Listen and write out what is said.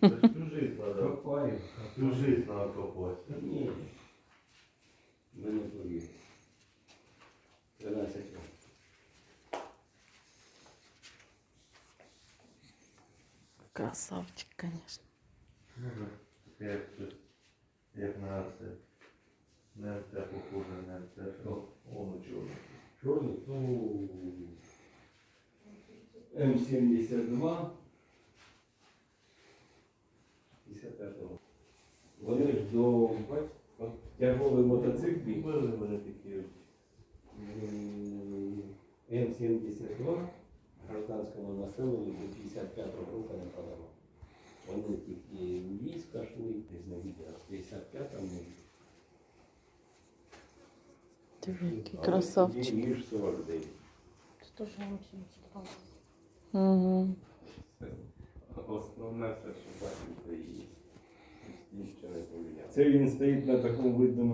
всю жизнь надо. Копаю. Всю жизнь надо копати. Та ні. Ви не повірите. 13 років. Красавчик, конечно. Ну, да. Як щось, як на це. На це похоже, на це, що воно чорне. Чорний, ну, М72. Вони ж до тягові мотоциклі. Були вони такі М-72 гражданському населенню до 55 року не подавав. Вони тільки війська йшли, десь на відео, в 55-му. Який красавчик. Ніж 49. Це теж вам Угу. Основне, що бачимо, то і. нічого не поміняв. Це він стоїть на такому видному місці, він